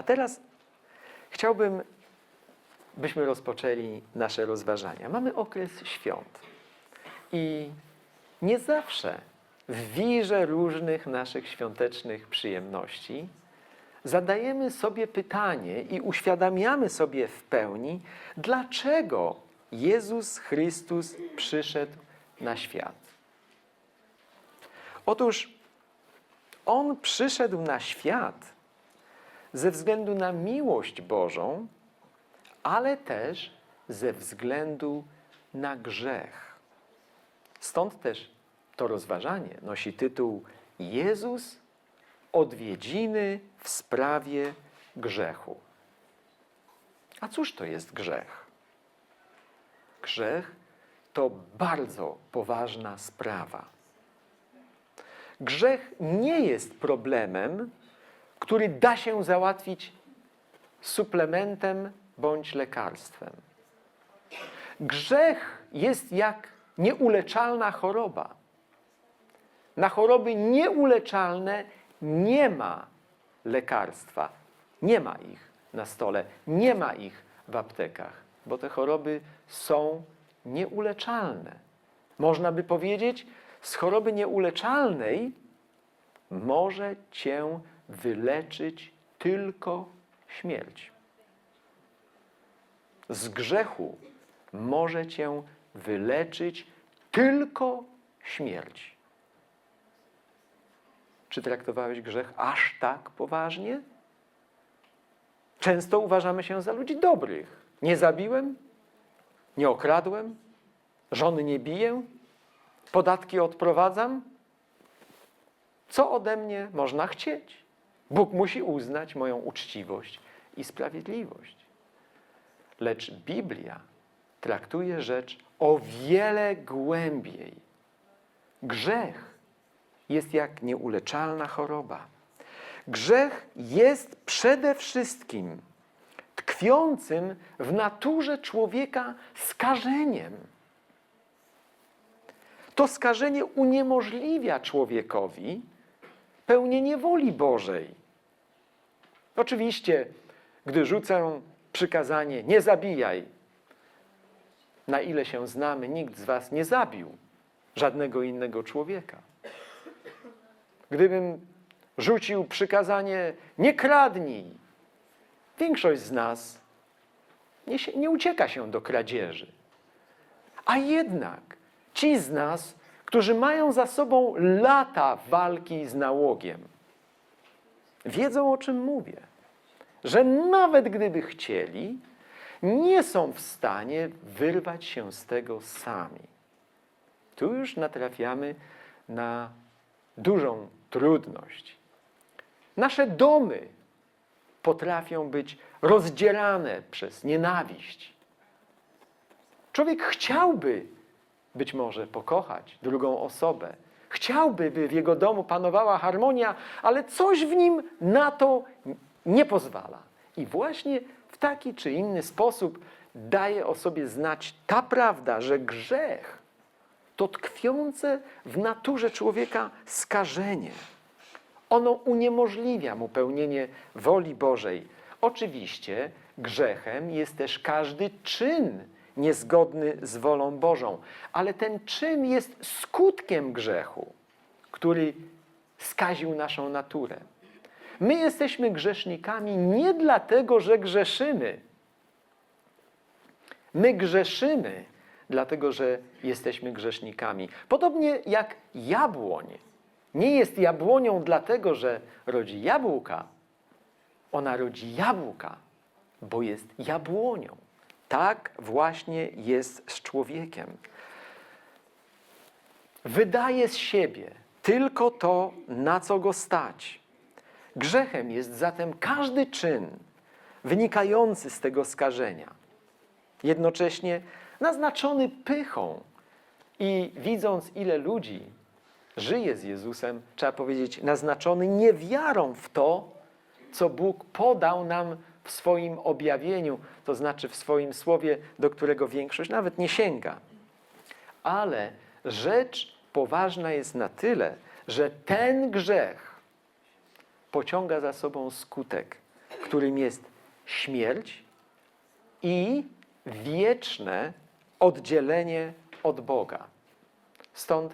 A teraz chciałbym, byśmy rozpoczęli nasze rozważania. Mamy okres świąt i nie zawsze w wirze różnych naszych świątecznych przyjemności zadajemy sobie pytanie i uświadamiamy sobie w pełni, dlaczego Jezus Chrystus przyszedł na świat. Otóż On przyszedł na świat ze względu na miłość Bożą, ale też ze względu na grzech. Stąd też to rozważanie nosi tytuł Jezus odwiedziny w sprawie grzechu. A cóż to jest grzech? Grzech to bardzo poważna sprawa. Grzech nie jest problemem, który da się załatwić suplementem bądź lekarstwem. Grzech jest jak nieuleczalna choroba. Na choroby nieuleczalne nie ma lekarstwa. Nie ma ich na stole, nie ma ich w aptekach, bo te choroby są nieuleczalne. Można by powiedzieć, z choroby nieuleczalnej może cię wyleczyć tylko śmierć. Z grzechu może cię wyleczyć tylko śmierć. Czy traktowałeś grzech aż tak poważnie? Często uważamy się za ludzi dobrych. Nie zabiłem, nie okradłem, żony nie biję, podatki odprowadzam. Co ode mnie można chcieć? Bóg musi uznać moją uczciwość i sprawiedliwość. Lecz Biblia traktuje rzecz o wiele głębiej. Grzech jest jak nieuleczalna choroba. Grzech jest przede wszystkim tkwiącym w naturze człowieka skażeniem. To skażenie uniemożliwia człowiekowi pełnienie woli Bożej. Oczywiście, gdy rzucę przykazanie nie zabijaj, na ile się znamy, nikt z was nie zabił żadnego innego człowieka. Gdybym rzucił przykazanie nie kradnij, większość z nas nie, się, nie ucieka się do kradzieży. A jednak ci z nas, którzy mają za sobą lata walki z nałogiem, wiedzą o czym mówię. Że nawet gdyby chcieli, nie są w stanie wyrwać się z tego sami. Tu już natrafiamy na dużą trudność. Nasze domy potrafią być rozdzierane przez nienawiść. Człowiek chciałby być może pokochać drugą osobę. Chciałby, by w jego domu panowała harmonia, ale coś w nim na to nie pozwala. I właśnie w taki czy inny sposób daje o sobie znać ta prawda, że grzech to tkwiące w naturze człowieka skażenie. Ono uniemożliwia mu pełnienie woli Bożej. Oczywiście grzechem jest też każdy czyn niezgodny z wolą Bożą, ale ten czyn jest skutkiem grzechu, który skaził naszą naturę. My jesteśmy grzesznikami nie dlatego, że grzeszymy. My grzeszymy dlatego, że jesteśmy grzesznikami. Podobnie jak jabłoń nie jest jabłonią dlatego, że rodzi jabłka. Ona rodzi jabłka, bo jest jabłonią. Tak właśnie jest z człowiekiem. Wydaje z siebie tylko to, na co go stać. Grzechem jest zatem każdy czyn wynikający z tego skażenia. Jednocześnie naznaczony pychą i widząc, ile ludzi żyje z Jezusem, trzeba powiedzieć, naznaczony niewiarą w to, co Bóg podał nam w swoim objawieniu, to znaczy w swoim słowie, do którego większość nawet nie sięga. Ale rzecz poważna jest na tyle, że ten grzech pociąga za sobą skutek, którym jest śmierć i wieczne oddzielenie od Boga. Stąd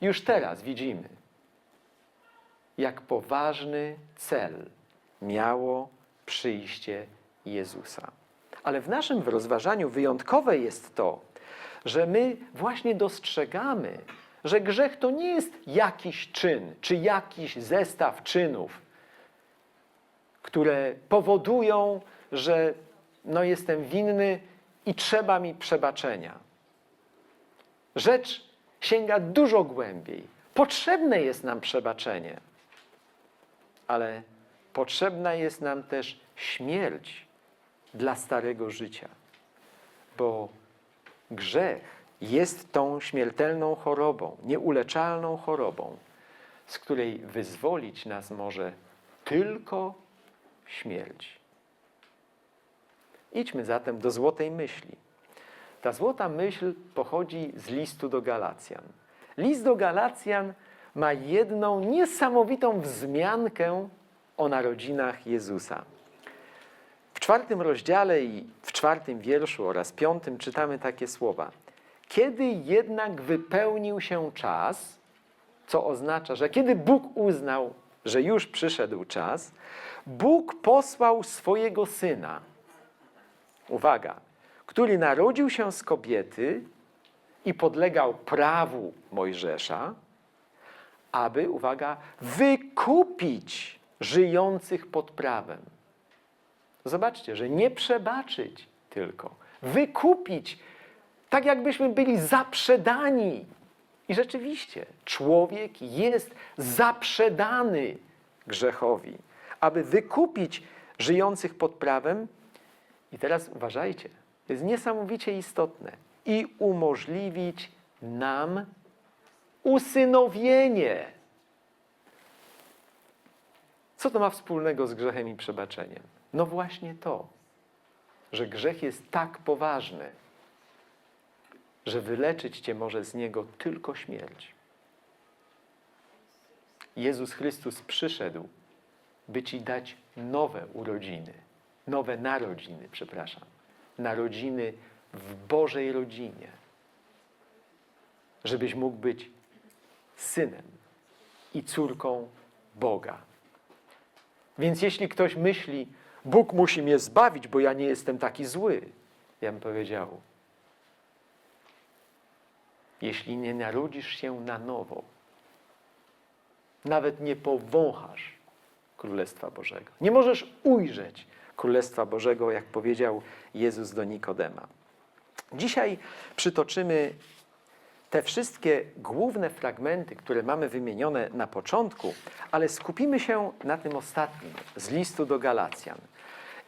już teraz widzimy, jak poważny cel miało przyjście Jezusa. Ale w naszym rozważaniu wyjątkowe jest to, że my właśnie dostrzegamy, że grzech to nie jest jakiś czyn, czy jakiś zestaw czynów, które powodują, że no jestem winny i trzeba mi przebaczenia. Rzecz sięga dużo głębiej. Potrzebne jest nam przebaczenie, ale potrzebna jest nam też śmierć dla starego życia, bo grzech jest tą śmiertelną chorobą, nieuleczalną chorobą, z której wyzwolić nas może tylko śmierć. Idźmy zatem do złotej myśli. Ta złota myśl pochodzi z listu do Galacjan. List do Galacjan ma jedną niesamowitą wzmiankę o narodzinach Jezusa. W czwartym rozdziale i w czwartym wierszu oraz piątym czytamy takie słowa. Kiedy jednak wypełnił się czas, co oznacza, że kiedy Bóg uznał, że już przyszedł czas, Bóg posłał swojego syna. Uwaga, który narodził się z kobiety i podlegał prawu Mojżesza, aby, uwaga, wykupić żyjących pod prawem. Zobaczcie, że nie przebaczyć tylko, wykupić, tak jakbyśmy byli zaprzedani. I rzeczywiście, człowiek jest zaprzedany grzechowi, aby wykupić żyjących pod prawem. I teraz uważajcie, to jest niesamowicie istotne. I umożliwić nam usynowienie. Co to ma wspólnego z grzechem i przebaczeniem? No właśnie to, że grzech jest tak poważny, że wyleczyć cię może z niego tylko śmierć. Jezus Chrystus przyszedł, by ci dać nowe urodziny, nowe narodziny, przepraszam, narodziny w Bożej rodzinie, żebyś mógł być synem i córką Boga. Więc jeśli ktoś myśli, Bóg musi mnie zbawić, bo ja nie jestem taki zły, ja bym powiedział, jeśli nie narodzisz się na nowo, nawet nie powąchasz Królestwa Bożego. Nie możesz ujrzeć Królestwa Bożego, jak powiedział Jezus do Nikodema. Dzisiaj przytoczymy te wszystkie główne fragmenty, które mamy wymienione na początku, ale skupimy się na tym ostatnim, z listu do Galacjan.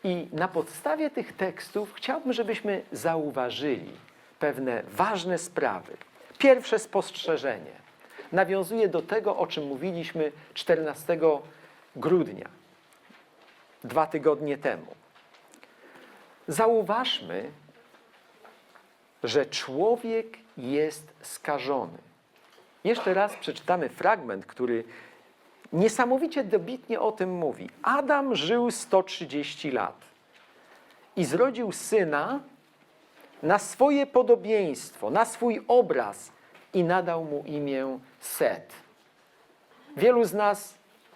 I na podstawie tych tekstów chciałbym, żebyśmy zauważyli pewne ważne sprawy. Pierwsze spostrzeżenie nawiązuje do tego, o czym mówiliśmy 14 grudnia, dwa tygodnie temu. Zauważmy, że człowiek jest skażony. Jeszcze raz przeczytamy fragment, który niesamowicie dobitnie o tym mówi. Adam żył 130 lat i zrodził syna na swoje podobieństwo, na swój obraz i nadał mu imię Set. Wielu z nas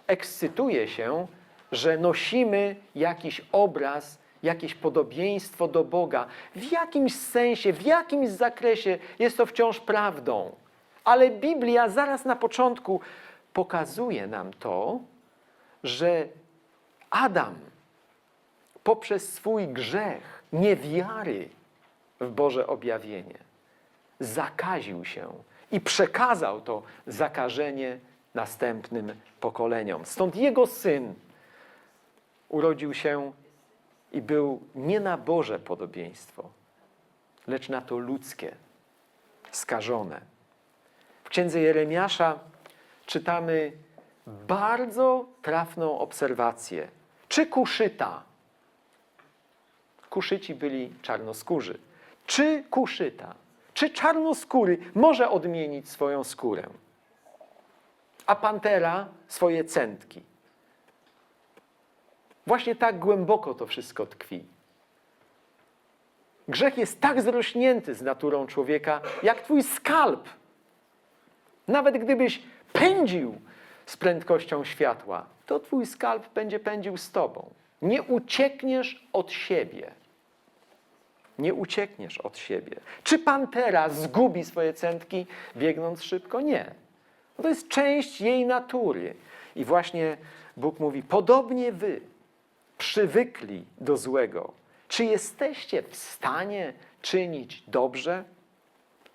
ekscytuje się, że nosimy jakiś obraz, jakieś podobieństwo do Boga. W jakimś sensie, w jakimś zakresie jest to wciąż prawdą. Ale Biblia zaraz na początku pokazuje nam to, że Adam poprzez swój grzech, niewiary w Boże objawienie, zakaził się i przekazał to zakażenie następnym pokoleniom. Stąd jego syn urodził się i był nie na Boże podobieństwo, lecz na to ludzkie, skażone. W księdze Jeremiasza czytamy bardzo trafną obserwację. Czy kuszyta? Kuszyci byli czarnoskórzy. Czy kuszyta, czy czarnoskóry może odmienić swoją skórę? A pantera swoje centki. Właśnie tak głęboko to wszystko tkwi. Grzech jest tak zrośnięty z naturą człowieka, jak twój skalp. Nawet gdybyś pędził z prędkością światła, to twój skalp będzie pędził z tobą. Nie uciekniesz od siebie. Nie uciekniesz od siebie. Czy pantera zgubi swoje cętki biegnąc szybko? Nie. To jest część jej natury. I właśnie Bóg mówi: Podobnie wy, przywykli do złego, czy jesteście w stanie czynić dobrze?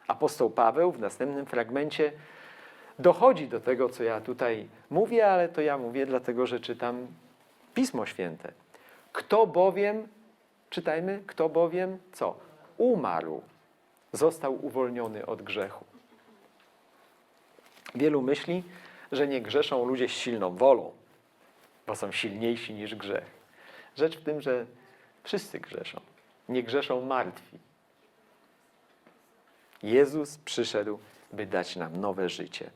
Apostoł Paweł w następnym fragmencie dochodzi do tego, co ja tutaj mówię, ale to ja mówię dlatego, że czytam Pismo Święte. Kto bowiem, czytajmy, kto bowiem co? Umarł, został uwolniony od grzechu. Wielu myśli, że nie grzeszą ludzie z silną wolą, bo są silniejsi niż grzech. Rzecz w tym, że wszyscy grzeszą. Nie grzeszą martwi. Jezus przyszedł, by dać nam nowe życie.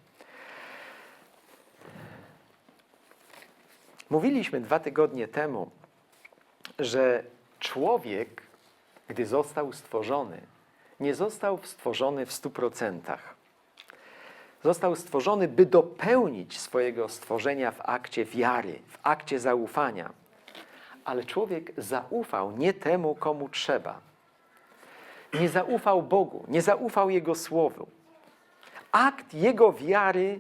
Mówiliśmy dwa tygodnie temu, że człowiek, gdy został stworzony, nie został stworzony w stu procentach. Został stworzony, by dopełnić swojego stworzenia w akcie wiary, w akcie zaufania. Ale człowiek zaufał nie temu, komu trzeba. Nie zaufał Bogu, nie zaufał Jego Słowu. Akt Jego wiary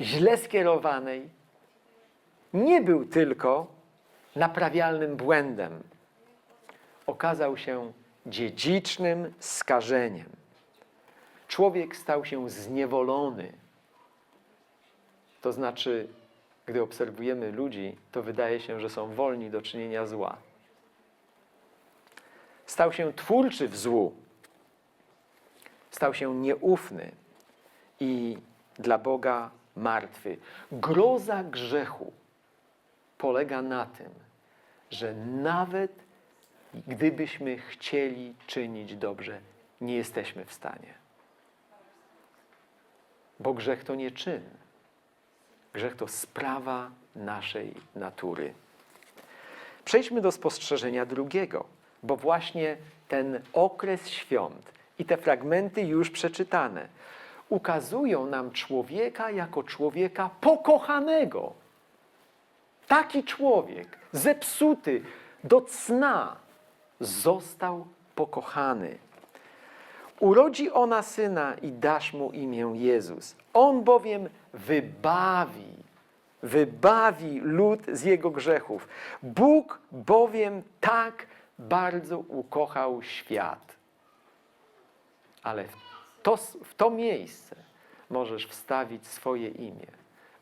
źle skierowanej nie był tylko naprawialnym błędem. Okazał się dziedzicznym skażeniem. Człowiek stał się zniewolony. To znaczy, gdy obserwujemy ludzi, to wydaje się, że są wolni do czynienia zła. Stał się twórczy w złu. Stał się nieufny i dla Boga martwy. Groza grzechu polega na tym, że nawet gdybyśmy chcieli czynić dobrze, nie jesteśmy w stanie. Bo grzech to nie czyn. Grzech to sprawa naszej natury. Przejdźmy do spostrzeżenia drugiego, bo właśnie ten okres świąt i te fragmenty już przeczytane ukazują nam człowieka jako człowieka pokochanego. Taki człowiek, zepsuty do cna, został pokochany. Urodzi ona syna i dasz mu imię Jezus. On bowiem wybawi, wybawi lud z jego grzechów. Bóg bowiem tak bardzo ukochał świat. Ale w to, w to miejsce możesz wstawić swoje imię.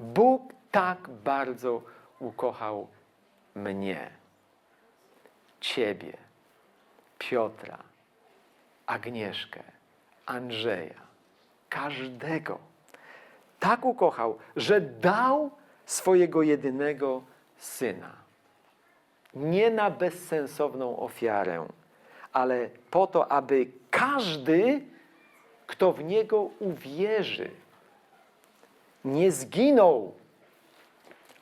Bóg tak bardzo ukochał mnie, Ciebie, Piotra, Agnieszkę, Andrzeja, każdego. Tak ukochał, że dał swojego jedynego syna. Nie na bezsensowną ofiarę, ale po to, aby każdy, kto w niego uwierzy, nie zginął,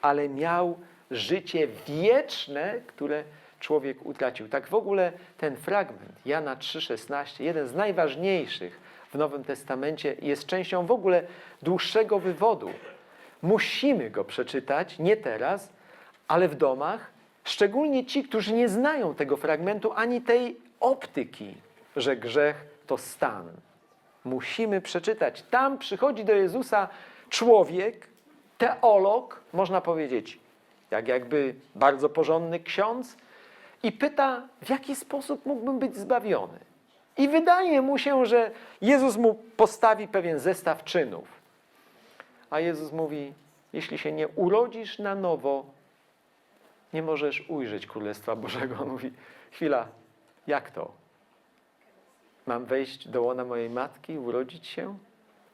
ale miał życie wieczne, które człowiek utracił. Tak w ogóle ten fragment Jana 3,16, jeden z najważniejszych w Nowym Testamencie, jest częścią w ogóle dłuższego wywodu. Musimy go przeczytać, nie teraz, ale w domach, szczególnie ci, którzy nie znają tego fragmentu ani tej optyki, że grzech to stan. Musimy przeczytać. Tam przychodzi do Jezusa człowiek, teolog, można powiedzieć, jak jakby bardzo porządny ksiądz, i pyta, w jaki sposób mógłbym być zbawiony. I wydaje mu się, że Jezus mu postawi pewien zestaw czynów. A Jezus mówi: Jeśli się nie urodzisz na nowo, nie możesz ujrzeć Królestwa Bożego. On mówi: Chwila, jak to? Mam wejść do łona mojej matki, urodzić się?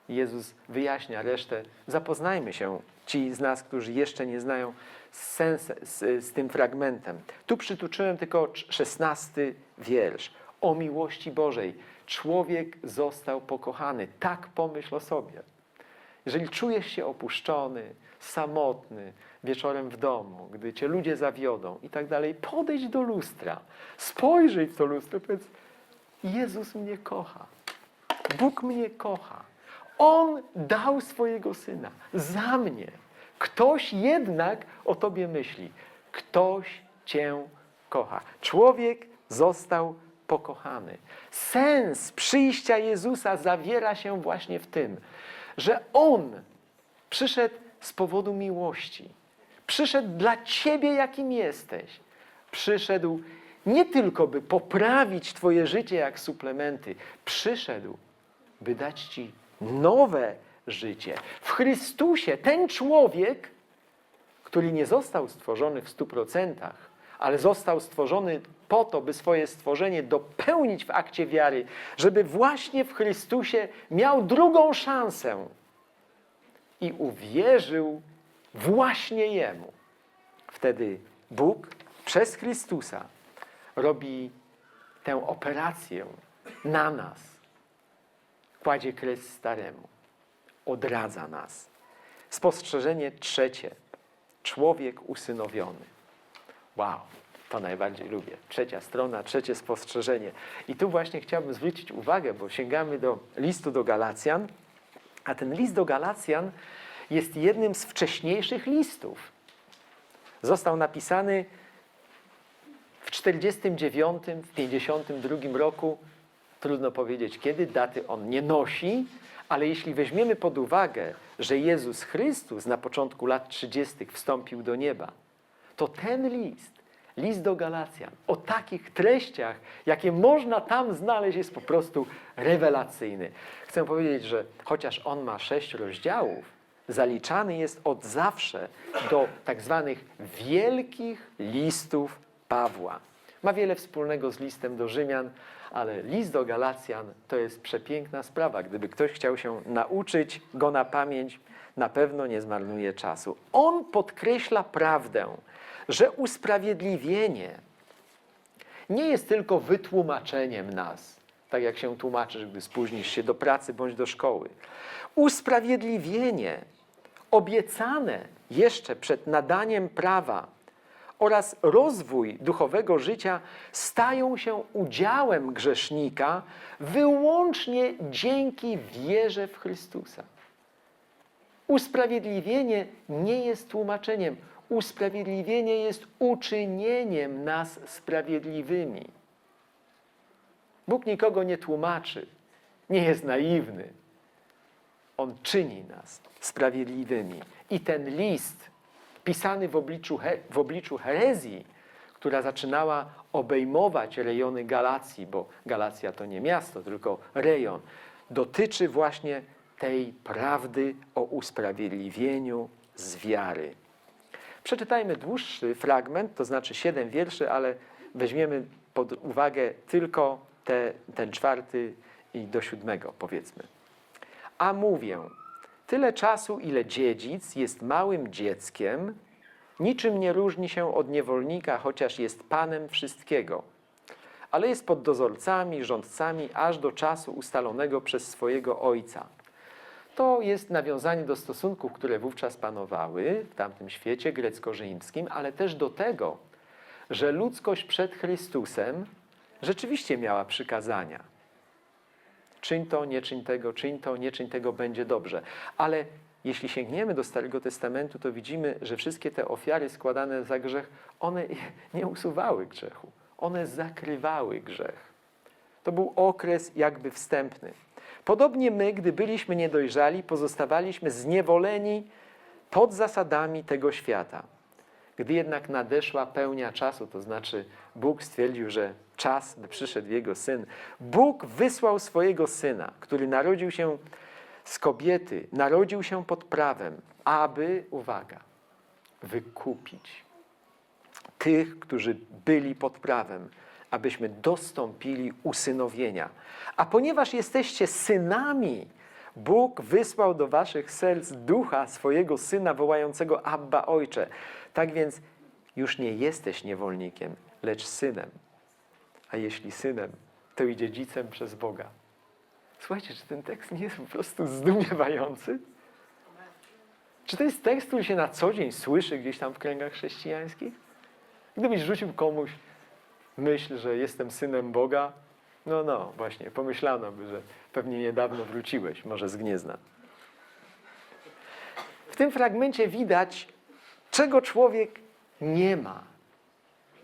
Jezus wyjaśnia resztę. Zapoznajmy się, ci z nas, którzy jeszcze nie znają, z, sens, z, z tym fragmentem. Tu przytuczyłem tylko szesnasty wiersz. O miłości Bożej. Człowiek został pokochany. Tak pomyśl o sobie. Jeżeli czujesz się opuszczony, samotny, wieczorem w domu, gdy cię ludzie zawiodą i tak dalej, podejdź do lustra, spojrzyj w to lustro, powiedz, Jezus mnie kocha. Bóg mnie kocha. On dał swojego syna za mnie. Ktoś jednak o tobie myśli. Ktoś cię kocha. Człowiek został pokochany. Sens przyjścia Jezusa zawiera się właśnie w tym, że On przyszedł z powodu miłości. Przyszedł dla ciebie, jakim jesteś. Przyszedł nie tylko, by poprawić Twoje życie jak suplementy, przyszedł, by dać Ci nowe życie. W Chrystusie ten człowiek, który nie został stworzony w stu procentach, ale został stworzony po to, by swoje stworzenie dopełnić w akcie wiary, żeby właśnie w Chrystusie miał drugą szansę i uwierzył właśnie Jemu. Wtedy Bóg przez Chrystusa robi tę operację na nas. Kładzie kres staremu. Odradza nas. Spostrzeżenie trzecie. Człowiek usynowiony. Wow, to najbardziej lubię. Trzecia strona, trzecie spostrzeżenie. I tu właśnie chciałbym zwrócić uwagę, bo sięgamy do listu do Galacjan, a ten list do Galacjan jest jednym z wcześniejszych listów. Został napisany w 49, w 52 roku, trudno powiedzieć kiedy, daty on nie nosi, ale jeśli weźmiemy pod uwagę, że Jezus Chrystus na początku lat 30. wstąpił do nieba, to ten list, list do Galacjan, o takich treściach, jakie można tam znaleźć, jest po prostu rewelacyjny. Chcę powiedzieć, że chociaż on ma sześć rozdziałów, zaliczany jest od zawsze do tak zwanych wielkich listów Pawła. Ma wiele wspólnego z listem do Rzymian, ale list do Galacjan to jest przepiękna sprawa. Gdyby ktoś chciał się nauczyć go na pamięć, na pewno nie zmarnuje czasu. On podkreśla prawdę, że usprawiedliwienie nie jest tylko wytłumaczeniem nas, tak jak się tłumaczysz, gdy spóźnisz się do pracy bądź do szkoły. Usprawiedliwienie obiecane jeszcze przed nadaniem prawa oraz rozwój duchowego życia stają się udziałem grzesznika wyłącznie dzięki wierze w Chrystusa. Usprawiedliwienie nie jest tłumaczeniem, usprawiedliwienie jest uczynieniem nas sprawiedliwymi. Bóg nikogo nie tłumaczy, nie jest naiwny. On czyni nas sprawiedliwymi. I ten list, pisany w obliczu, w obliczu herezji, która zaczynała obejmować rejony Galacji, bo Galacja to nie miasto, tylko rejon, dotyczy właśnie tej prawdy o usprawiedliwieniu z wiary. Przeczytajmy dłuższy fragment, to znaczy siedem wierszy, ale weźmiemy pod uwagę tylko te, ten czwarty i do siódmego, powiedzmy. A mówię, tyle czasu, ile dziedzic jest małym dzieckiem, niczym nie różni się od niewolnika, chociaż jest panem wszystkiego, ale jest pod dozorcami, rządcami, aż do czasu ustalonego przez swojego ojca. To jest nawiązanie do stosunków, które wówczas panowały w tamtym świecie grecko-rzymskim, ale też do tego, że ludzkość przed Chrystusem rzeczywiście miała przykazania. Czyń to, nie czyń tego, czyń to, nie czyń tego, będzie dobrze. Ale jeśli sięgniemy do Starego Testamentu, to widzimy, że wszystkie te ofiary składane za grzech, one nie usuwały grzechu. One zakrywały grzech. To był okres jakby wstępny. Podobnie my, gdy byliśmy niedojrzali, pozostawaliśmy zniewoleni pod zasadami tego świata. Gdy jednak nadeszła pełnia czasu, to znaczy Bóg stwierdził, że czas, by przyszedł Jego Syn, Bóg wysłał swojego Syna, który narodził się z kobiety, narodził się pod prawem, aby, uwaga, wykupić tych, którzy byli pod prawem, abyśmy dostąpili usynowienia. A ponieważ jesteście synami, Bóg wysłał do waszych serc ducha swojego syna wołającego Abba Ojcze. Tak więc już nie jesteś niewolnikiem, lecz synem. A jeśli synem, to i dziedzicem przez Boga. Słuchajcie, czy ten tekst nie jest po prostu zdumiewający? Czy to jest tekst, który się na co dzień słyszy gdzieś tam w kręgach chrześcijańskich? Gdybyś rzucił komuś myśl, że jestem synem Boga, no, no, właśnie, pomyślano by, że pewnie niedawno wróciłeś, może z Gniezna. W tym fragmencie widać, czego człowiek nie ma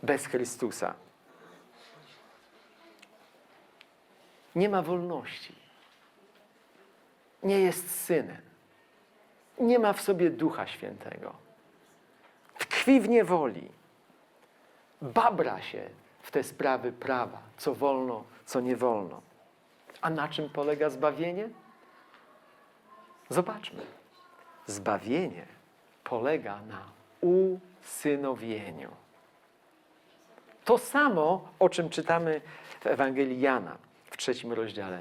bez Chrystusa. Nie ma wolności. Nie jest synem. Nie ma w sobie Ducha Świętego. Tkwi w niewoli. Babra się w te sprawy prawa, co wolno, co nie wolno. A na czym polega zbawienie? Zobaczmy. Zbawienie polega na usynowieniu. To samo, o czym czytamy w Ewangelii Jana w trzecim rozdziale.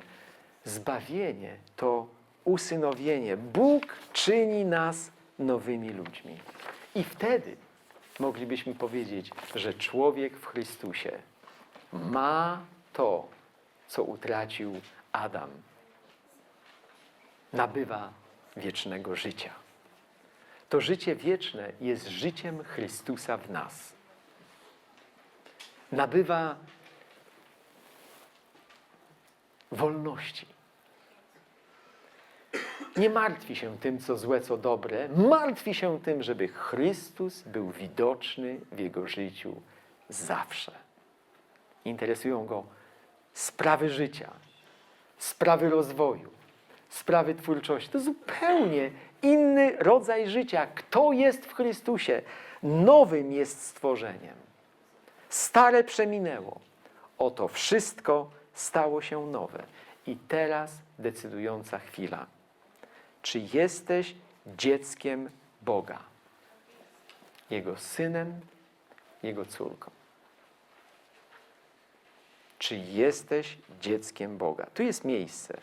Zbawienie to usynowienie. Bóg czyni nas nowymi ludźmi. I wtedy moglibyśmy powiedzieć, że człowiek w Chrystusie ma to, co utracił Adam. Nabywa wiecznego życia. To życie wieczne jest życiem Chrystusa w nas. Nabywa wolności. Nie martwi się tym, co złe, co dobre. Martwi się tym, żeby Chrystus był widoczny w jego życiu zawsze. Interesują go sprawy życia, sprawy rozwoju, sprawy twórczości. To zupełnie inny rodzaj życia. Kto jest w Chrystusie? Nowym jest stworzeniem. Stare przeminęło. Oto wszystko stało się nowe. I teraz decydująca chwila. Czy jesteś dzieckiem Boga? Jego synem, Jego córką. Czy jesteś dzieckiem Boga? Tu jest miejsce,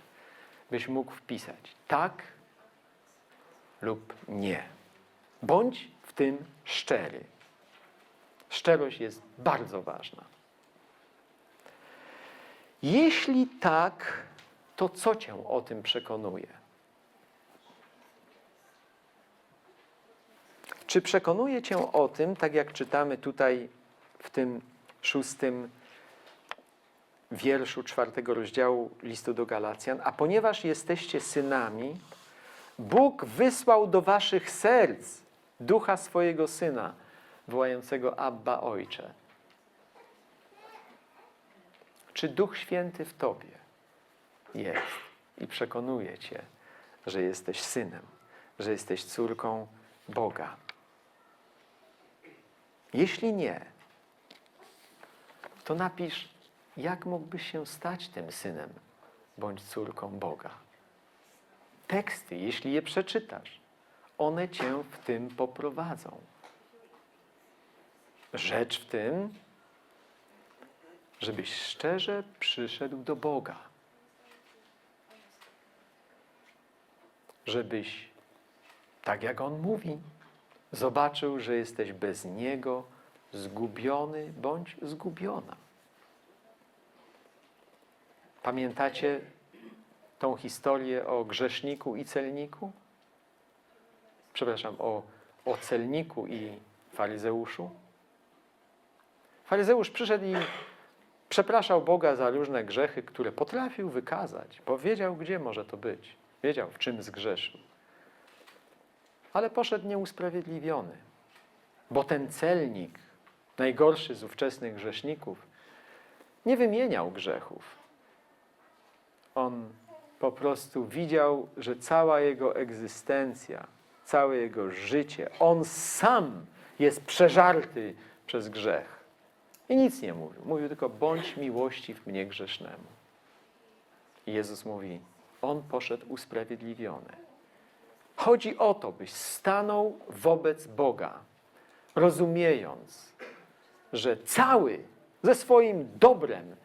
byś mógł wpisać tak lub nie. Bądź w tym szczery. Szczerość jest bardzo ważna. Jeśli tak, to co cię o tym przekonuje? Czy przekonuje cię o tym, tak jak czytamy tutaj w tym szóstym wierszu czwartego rozdziału listu do Galacjan, a ponieważ jesteście synami, Bóg wysłał do waszych serc ducha swojego syna, wołającego Abba Ojcze. Czy Duch Święty w tobie jest i przekonuje cię, że jesteś synem, że jesteś córką Boga? Jeśli nie, to napisz, jak mógłbyś się stać tym synem bądź córką Boga. Teksty, jeśli je przeczytasz, one cię w tym poprowadzą. Rzecz w tym, żebyś szczerze przyszedł do Boga. Żebyś, tak jak On mówi, zobaczył, że jesteś bez Niego zgubiony bądź zgubiona. Pamiętacie tą historię o grzeszniku i celniku? Przepraszam, o, o celniku i faryzeuszu? Faryzeusz przyszedł i przepraszał Boga za różne grzechy, które potrafił wykazać, bo wiedział, gdzie może to być. Wiedział, w czym zgrzeszył. Ale poszedł nieusprawiedliwiony, bo ten celnik, najgorszy z ówczesnych grzeszników, nie wymieniał grzechów. On po prostu widział, że cała jego egzystencja, całe jego życie, on sam jest przeżarty przez grzech. I nic nie mówił. Mówił tylko, bądź miłości w mnie grzesznemu. I Jezus mówi, on poszedł usprawiedliwiony. Chodzi o to, byś stanął wobec Boga, rozumiejąc, że cały ze swoim dobrem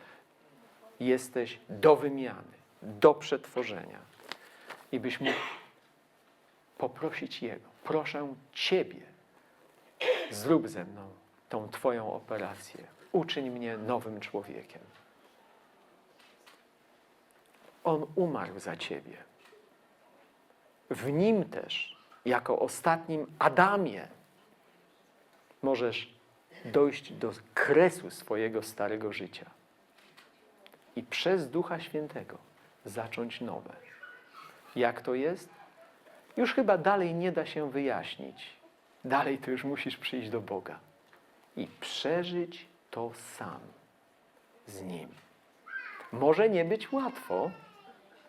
jesteś do wymiany, do przetworzenia. I byś mógł poprosić Jego, proszę Ciebie, zrób ze mną tą Twoją operację. Uczyń mnie nowym człowiekiem. On umarł za Ciebie. W Nim też jako ostatnim Adamie, możesz dojść do kresu swojego starego życia i przez Ducha Świętego zacząć nowe. Jak to jest? Już chyba dalej nie da się wyjaśnić. Dalej to już musisz przyjść do Boga i przeżyć to sam z Nim. Może nie być łatwo,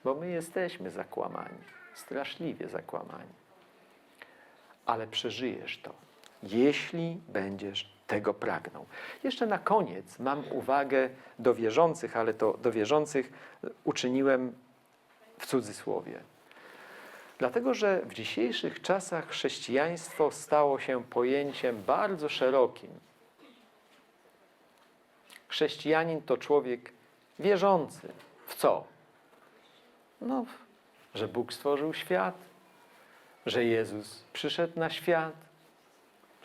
bo my jesteśmy zakłamani, straszliwie zakłamani. Ale przeżyjesz to, jeśli będziesz tego pragnął. Jeszcze na koniec mam uwagę do wierzących, ale to do wierzących uczyniłem w cudzysłowie. Dlatego, że w dzisiejszych czasach chrześcijaństwo stało się pojęciem bardzo szerokim. Chrześcijanin to człowiek wierzący. W co? No, że Bóg stworzył świat, że Jezus przyszedł na świat,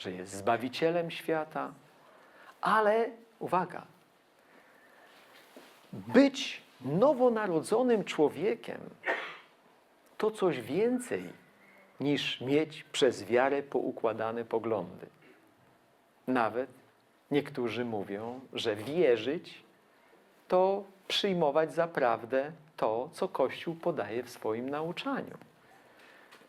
że jest zbawicielem świata, ale uwaga, być nowonarodzonym człowiekiem to coś więcej niż mieć przez wiarę poukładane poglądy. Nawet niektórzy mówią, że wierzyć to przyjmować za prawdę to, co Kościół podaje w swoim nauczaniu.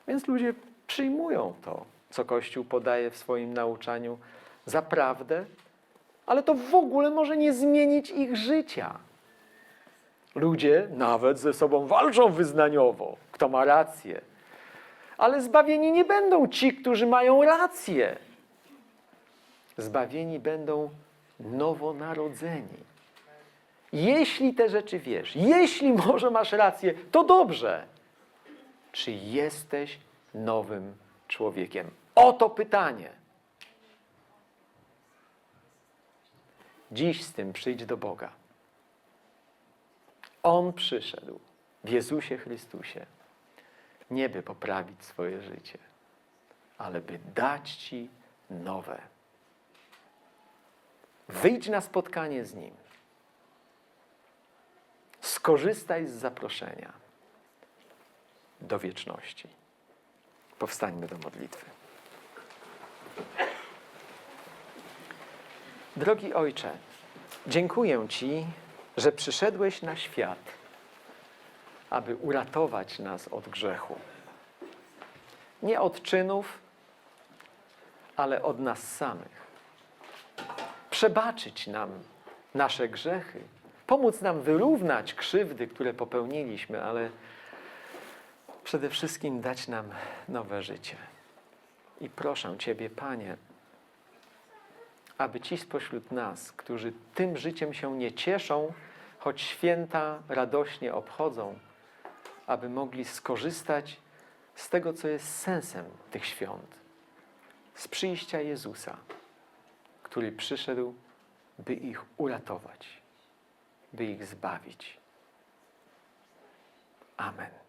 Więc ludzie przyjmują to, co Kościół podaje w swoim nauczaniu za prawdę, ale to w ogóle może nie zmienić ich życia. Ludzie nawet ze sobą walczą wyznaniowo, kto ma rację. Ale zbawieni nie będą ci, którzy mają rację. Zbawieni będą nowonarodzeni. Jeśli te rzeczy wiesz, jeśli może masz rację, to dobrze. Czy jesteś nowym człowiekiem? Oto pytanie. Dziś z tym przyjdź do Boga. On przyszedł w Jezusie Chrystusie, nie by poprawić swoje życie, ale by dać Ci nowe. Wyjdź na spotkanie z Nim. Skorzystaj z zaproszenia do wieczności. Powstańmy do modlitwy. Drogi Ojcze, dziękuję Ci, że przyszedłeś na świat, aby uratować nas od grzechu. Nie od czynów, ale od nas samych. Przebaczyć nam nasze grzechy, pomóc nam wyrównać krzywdy, które popełniliśmy, ale przede wszystkim dać nam nowe życie. I proszę Ciebie, Panie, aby ci spośród nas, którzy tym życiem się nie cieszą, choć święta radośnie obchodzą, aby mogli skorzystać z tego, co jest sensem tych świąt, z przyjścia Jezusa, który przyszedł, by ich uratować, by ich zbawić. Amen.